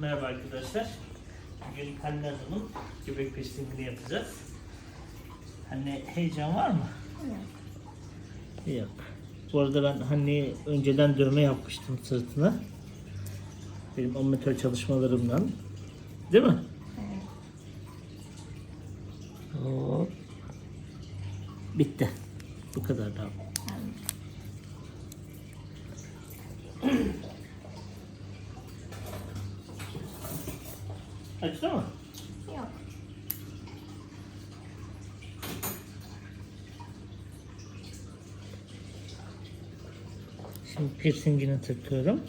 Merhaba arkadaşlar. Bugün Hanne Hanım'ın göbek peştemini yapacağız. Hanne heyecan var mı? Yok. Bu arada ben Hanne'ye önceden dövme yapmıştım sırtına. Benim amatör çalışmalarımdan. Değil mi? Evet. Hop. Bitti. Bu kadar daha. Tamam. Acıdı mı? Yok. Şimdi piercingini takıyorum.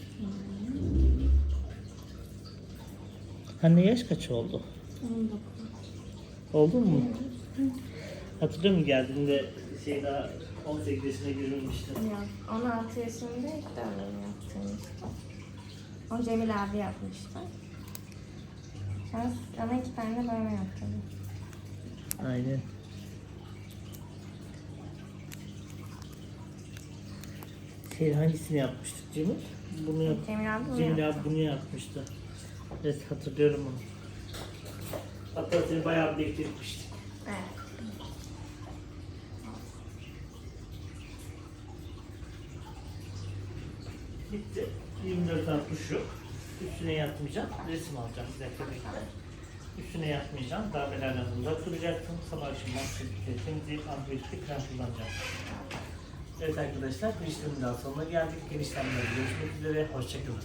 Anne yaş kaç oldu? 19. Oldu mu? Hatırlıyor musun geldiğinde şey daha 18 yaşına girmemişti. Yok. 16 yaşında ilk dövmemi yaptırmıştım. O Cemil abi yapmıştı. Ben sana iki tane dövme yaptırdım. Aynen. Şey hangisini yapmıştık Cemil? Bunu yap. Cemil abi bunu Cemil yaptı. abi bunu yapmıştı. Evet hatırlıyorum onu. Hatta seni bayağı bekletmiştik. Evet. Bitti. 24 saat duş yok. Üstüne yatmayacağım. Resim alacağım. Dakika bekle. Üstüne yatmayacağım. Darbelerden uzak duracaksın. Sabah akşam mahsulükleri temizleyip antibiyotik krem kullanacağım. Evet arkadaşlar, bir işlemin daha sonuna geldik. Yeni işlemlerde görüşmek üzere. Hoşçakalın.